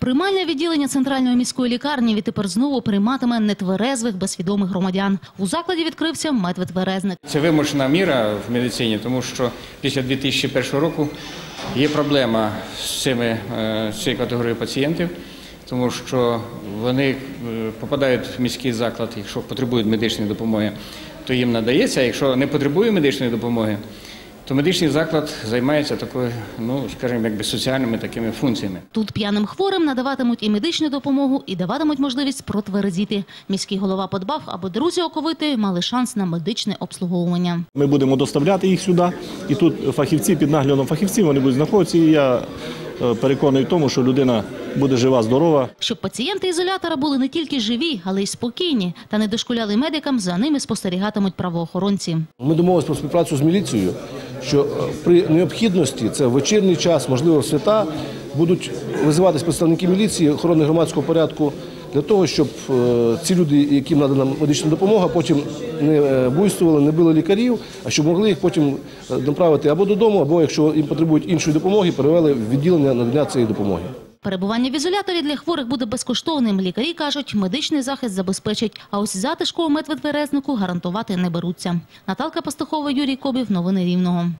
Приймальне відділення центральної міської лікарні відтепер знову прийматиме нетверезвих безсвідомих громадян. У закладі відкрився медведверезник. Це вимушена міра в медицині, тому що після 2001 року є проблема з цими е, з цією категорією пацієнтів, тому що вони е, попадають в міський заклад, якщо потребують медичної допомоги, то їм надається. А якщо не потребує медичної допомоги, то медичний заклад займається такою, ну скажімо, якби соціальними такими функціями. Тут п'яним хворим надаватимуть і медичну допомогу, і даватимуть можливість протверезіти. Міський голова подбав, аби друзі оковити мали шанс на медичне обслуговування. Ми будемо доставляти їх сюди, і тут фахівці під наглядом фахівців вони будуть знаходитися. І я е, переконаний в тому, що людина буде жива, здорова. Щоб пацієнти ізолятора були не тільки живі, але й спокійні та не дошкуляли медикам, за ними спостерігатимуть правоохоронці. Ми домовилися про співпрацю з міліцією, що е, при необхідності, це в вечірній час, можливо, свята, будуть визиватись представники міліції, охорони громадського порядку для того, щоб е, ці люди, яким надана медична допомога, потім не е, буйствували, не били лікарів, а щоб могли їх потім направити або додому, або якщо їм потребують іншої допомоги, перевели в відділення надання цієї допомоги. Перебування в ізоляторі для хворих буде безкоштовним. Лікарі кажуть, медичний захист забезпечать, а ось затишку у медведверезнику гарантувати не беруться. Наталка Пастухова, Юрій Кобів. Новини Рівного.